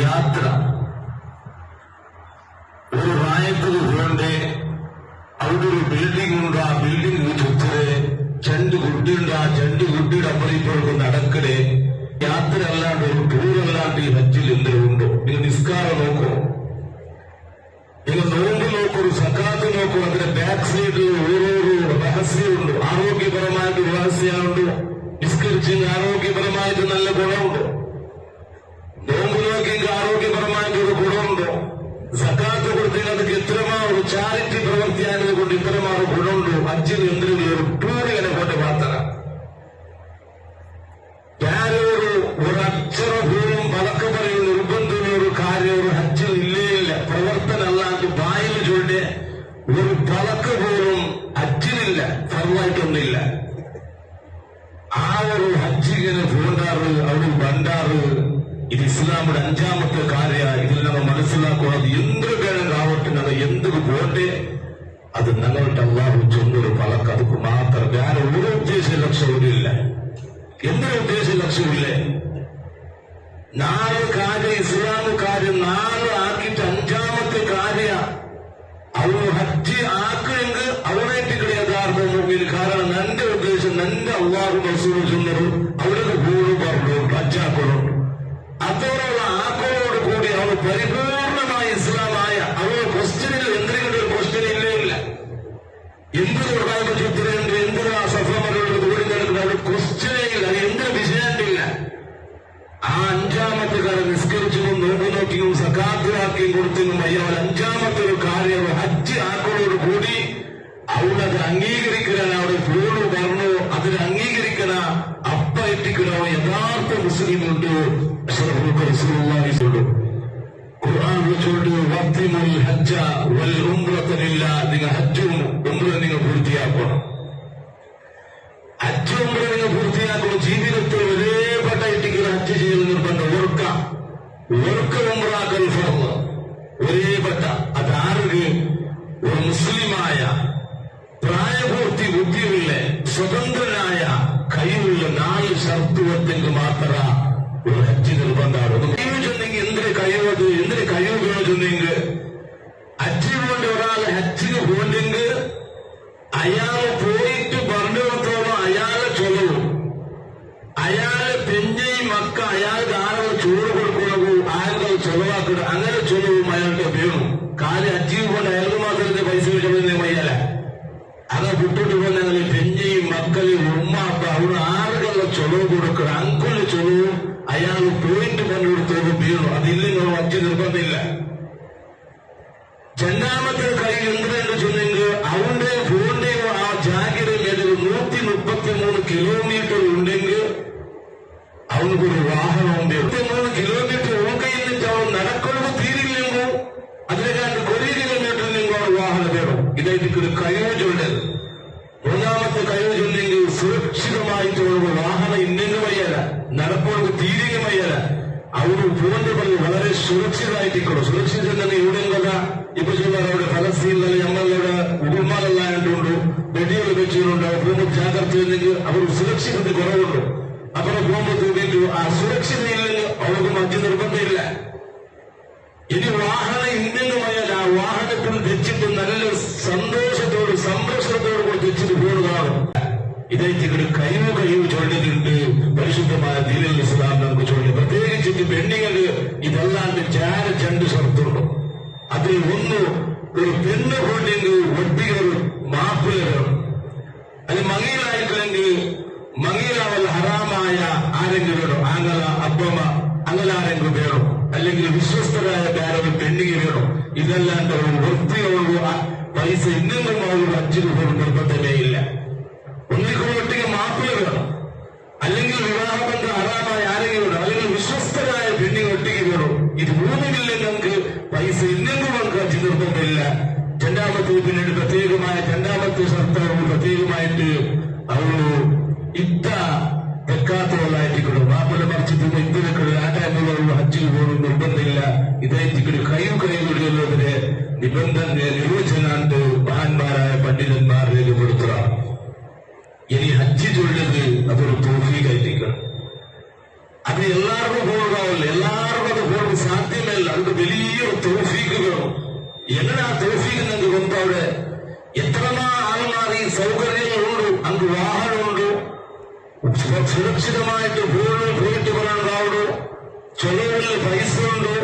യാത്ര. ഒരു റായത്തിൽ പോകണ്ടേ? അവിടെ ഒരു ബിൽഡിംഗ് ഉണ്ട്. ആ ബിൽഡിംഗ് ചുറ്റരെ രണ്ട് കുട്ടിയുണ്ട്. ആ രണ്ട് കുട്ടിയുടെ അപ്പുറം നടക്കണേ. യാത്ര അല്ലാണ്ട് ഒരു ടൂർ അല്ലാണ്ട് ഈ ഹജ്ജിൽ എന്തെങ്കിലും ഉണ്ടോ? നിങ്ങൾ നിസ്കാരം നോക്കോ. നിങ്ങൾ നോമ്പ് നോക്കൂ സക്കാത്ത് നോക്കൂ. അതിന്റെ ബാക്ക് സൈഡിൽ ഓരോരോ രഹസ്യമുണ്ട്. ആരോഗ്യപരമായിട്ട് രഹസ്യമുണ്ട്. നിസ്കരിച്ച് ആരോഗ്യപരമായിട്ട് നല്ല ഗുണമുണ്ട്. നോമ്പ് നോക്കിയെങ്കിൽ ആരോഗ്യപരമായിട്ട് ഒരു ഗുണമുണ്ടോ? സക്കാത്ത് കൊടുത്തതിന് അതൊക്കെ ഇത്രമാ ഒരു ചാരിറ്റി പ്രവൃത്തിയായത് കൊണ്ട് ഇത്രമാ ഒരു ഗുണമുണ്ടോ? അഞ്ചിന് എന്തിനും ഒരു ടൂറിനെ കൊണ്ട് മാത്രം ഞാനൊരു ഒരക്ഷര പോലും പലക്കെ പറയും നിർബന്ധമുള്ള ഒരു കാര്യം ഒരു ഹജ്ജിൽ ഇല്ലേ ഇല്ല. പ്രവർത്തനം അല്ലാണ്ട് വായിൽ ചൊല്ല് ഒരു പലക്ക് പോലും ഹജ്ജിനില്ല ഫലമായിട്ടൊന്നില്ല ആ ഒരു ഹജ്ജിങ്ങനെ പോണ്ടാറ് അവിടെ ബണ്ടാറ് ಇಸ್ಲಾಮದ ಅಂಜಾಮಕ್ಕ ಕಾರ್ಯ ಇದಿಲ್ಲ ನಮ್ಮ ಮನಸ್ಸಿಲ್ಲಾಕೊಳ್ಳೋದು ಎಂದ್ರಗಳ್ ರಾವಟ್ಟು ನನ್ನ ಎಂದಿಗೂ ಬೋಟೆ ಅದು ನನ್ನವಟ್ಟಲ್ಲಾರು ಚಂದರು ಫಲಕ್ ಅದಕ್ಕೂ ಮಾತ್ರ ಬೇರೆ ಊರ ಉದ್ದೇಶ ಲಕ್ಷ್ಯವಿಲ್ಲ ಎಂದ್ರ ಉದ್ದೇಶ ಲಕ್ಷ್ಯವಿಲ್ಲ ನಾನು ಕಾರ್ಯ ಇಸ್ಲಾಂ ಕಾರ್ಯ ನಾನು ಹಾಕಿಟ್ಟ ಅಂಜಾಮತ್ತೆ ಕಾರ್ಯ ಅವರು ಹಚ್ಚಿ ಆಕಳಿಂಗ್ ಅವರೇ ಟಿಕಡೆಯದಾರ್ಥ ಕಾರಣ ನಂದೆ ಉದ್ದೇಶ ನಂದೆ ಅಲ್ಲಾರು ಮಸೂರು ಚಂದರು അതോടുള്ള ആക്കോളോട് കൂടി അവന് പരിപൂർണമായ ഇസ്ലാമായ അവന് ക്വസ്റ്റ്യനിൽ എന്തെങ്കിലും ഒരു ക്വസ്റ്റ്യൻ ഇല്ലേ എന്തു പ്രധാന ചിത്രമുണ്ട് എന്തിനാ സഫമരോട് കൂടി നടക്കുന്ന അവിടെ ക്വസ്റ്റ്യനേ അത് എന്തൊരു വിഷയമില്ല. ആ അഞ്ചാമത്തെ കാര്യം നിസ്കരിച്ചും നോക്കി നോക്കിയും സക്കാത്തിലാക്കിയും കൊടുത്തും അയ്യാവൽ അഞ്ചാമത്തെ ഒരു കാര്യം ഹജ്ജ് ആക്കോളോട് കൂടി അവിടെ അത് അംഗീകരിക്കണ അവിടെ പൂർണ പറഞ്ഞു അതിന് അംഗീകരിക്കണ എത്തിക്കണോ യഥാർത്ഥ ഉംറത്തനില്ല നിങ്ങൾ ഹജ്ജും പൂർത്തിയാക്കണം. ഹജ്ജ് ഉംറ നിങ്ങൾ പൂർത്തിയാക്കണം. ജീവിതത്തിൽ ഒരേപ്പെട്ട ഇട്ടിക്ക് ഹജ്ജ് ചെയ്ത് നിർബന്ധം. ഓർക്ക ഓർക്ക ഉംറാക്കൽ ഫർൾ ഒരേപ്പെട്ട അതാർക്ക് ഒരു മുസ്ലിമായ പ്രായപൂർത്തി ബുദ്ധിയുള്ള സ്വതന്ത്രനായ കഴിവുള്ള നാല് ഷർത്തുവത്തിന് മാത്ര ഒരു ഹജ്ജ് നിർബന്ധമാണ് കഴിവ് ചെന്നെങ്കിൽ എന്തിന് കഴിവത് എന്തിന് കഴിവ് വേണം ചെന്നെങ്കിൽ ഹജ്ജ് കൊണ്ട് ഒരാൾ ഹജ്ജിന് പോണ്ടെങ്കിൽ അയാൾ പോയിട്ട് പറഞ്ഞിടത്തോളം അയാളെ ചൊലവും അയാളെ പെഞ്ഞയും മക്ക അയാൾക്ക് ആളുകൾ ചോറ് കൊടുക്കണവും ആളുകൾ ചെലവാക്കണം അങ്ങനെ ചൊലവും അയാൾക്ക് വേണം കാല് അജീവ് കൊണ്ട് അയാൾക്ക് മാത്രമേ പൈസ വിഷമെന്ന് വയ്യല അത് വിട്ടിട്ട് പോലെ അയാൾ പോയിട്ട് പണിയെടുത്തോളം വീണു. അതില്ലെങ്കിൽ മറ്റു നിർബന്ധമില്ല. രണ്ടാമത്തെ കൈ എന്തിനെന്ന് ചൊന്നെങ്കിൽ അവന്റെ ഫോണിന്റെയോ ആ ജാഗ്രതയിൽ നൂറ്റി മുപ്പത്തി മൂന്ന് കിലോമീറ്റർ ഉണ്ടെങ്കിൽ അവനൊരു വാഹനം ഉണ്ട്. മൂന്ന് കിലോമീറ്റർ ഓക്കയിന്നിട്ട് അവൻ നടക്കുന്നത് തീരില്ലെങ്കിൽ അതിനെക്കാണ്ട് കുറേ കിലോമീറ്റർ നിങ്ങൾ അവൻ വാഹനം വേണം. ഇതായിട്ട് ഒരു ചൊല്ലത് മൂന്നാമത്തെ കയോജുണ്ടെങ്കിൽ സുരക്ഷിതമായിട്ട് വാഹനം ഇന്നെങ്കിൽ വയ്യല നടപ്പോൾ തീരുക വയ്യല ಅವರು ಫೋನ್ ಬಗ್ಗೆ വളരെ സുരക്ഷിതമായിട്ടിക്കണം സുരക്ഷിതം തന്നെ ഇവിടെ కదా ഇപ്പൊ ചൊല്ലാറ് അവിടെ ഫലസ്തീനിലെ ഞങ്ങളുടെ ഉടുമാലെല്ലാം ഉണ്ടു വെടികൾ വെച്ചിട്ടുണ്ട് പോകുമ്പോൾ ജാഗ്രത ഇല്ലെങ്കിൽ അവർ സുരക്ഷിതത്തിന് കുറവുണ്ട് അപ്പുറം പോകുമ്പോൾ തോന്നിയിട്ട് ആ സുരക്ഷിത ഇല്ലെങ്കിൽ അവർക്ക് മറ്റു നിർബന്ധമില്ല ഇനി വാഹനം ഇന്നെന്നുമായാൽ ആ വാഹനത്തിൽ വെച്ചിട്ട് നല്ല സന്തോഷത്തോട് സന്തോഷത്തോട് കൂടി വെച്ചിട്ട് പോകുന്നതാണ് ഇതായിട്ട് ഇവിടെ കഴിവ് കഴിവ് ചൊല്ലുന്നുണ്ട് പരിശുദ്ധമായ ദീനൽ ഇസ്ലാം നമുക്ക് ചൊല്ലി ഇത് പെണ്ണുങ്ങൾ ഇതല്ലാണ്ട് ചാര ചണ്ട് ഷർത്തുള്ളൂ അതിൽ ഒന്ന് ഒരു പെണ്ണ് കൊണ്ടെങ്കിൽ ഒട്ടികൾ തരണം അത് മങ്ങിയിലായിട്ടില്ലെങ്കിൽ മങ്ങിയിലാവൽ ഹറാമായ ആരെങ്കിലും ആങ്ങല അബ്ബമ അങ്ങനെ ആരെങ്കിലും വേണം? അല്ലെങ്കിൽ വിശ്വസ്തരായ വേറെ പെണ്ണിಗೆ വേണം? ഇതല്ലാണ്ട് ഒരു വൃത്തിയുള്ള പൈസ ഇന്നും ഒരു അഞ്ചു രൂപ നിർബന്ധമേ ഇല്ല ഒന്നിക്കൊട്ടൊക്കെ മാപ്പിള വേണം അല്ലെങ്കിൽ വിവാഹബന്ധം ഹറാമായ ആരെങ്കിലും വേണം അല്ലെങ്കിൽ വിശ്വസ്തരായ പെണ്ണിಗೆ ഒട്ടിക്ക് വേണം ഇത് ഭൂമിയിൽ ഞങ്ങൾക്ക് പൈസ ഇല്ലെങ്കിൽ പങ്കാറ്റി നിർബന്ധമില്ല. രണ്ടാമത്തെ പിന്നീട് പ്രത്യേകമായ രണ്ടാമത്തെ സർക്കാർ പ്രത്യേകമായിട്ട് അവൾ ഇത്ത തെക്കാത്തോളായിട്ടിക്കണം മാപ്പിള മറിച്ചിട്ട് ഇന്ത്യയിലേക്കുള്ള ആ ടൈമിലുള്ള ഹജ്ജിൽ പോലും നിർബന്ധമില്ല. ഇതായിട്ടിക്കൊരു കൈയും കൈകൊടിയുള്ളതിന് നിബന്ധന നിർവചനാണ്ട് മഹാന്മാരായ പണ്ഡിതന്മാർ രേഖപ്പെടുത്തുക. ഇനി ഹജ്ജ് ചൊല്ലുന്നത് അതൊരു തോഫീകായിട്ടിരിക്കണം അത് എല്ലാവർക്കും പോകാവല്ലോ എല്ലാ അത് പോകാൻ സാധ്യത കഴിയുന്നില്ല അതിന്റെ വലിയൊരു തോഫീക്ക് വേണം എങ്ങനെ ആ തോഫീക്ക് നിങ്ങൾക്ക് കൊണ്ടു അവിടെ എത്രമാ ആൾമാർ ഈ സൗകര്യങ്ങളുണ്ട് അങ്ങ് വാഹനമുണ്ട് സുരക്ഷിതമായിട്ട് പോയി പോയിട്ട് വരാൻ ചൊലവിൽ പൈസ ഉണ്ട്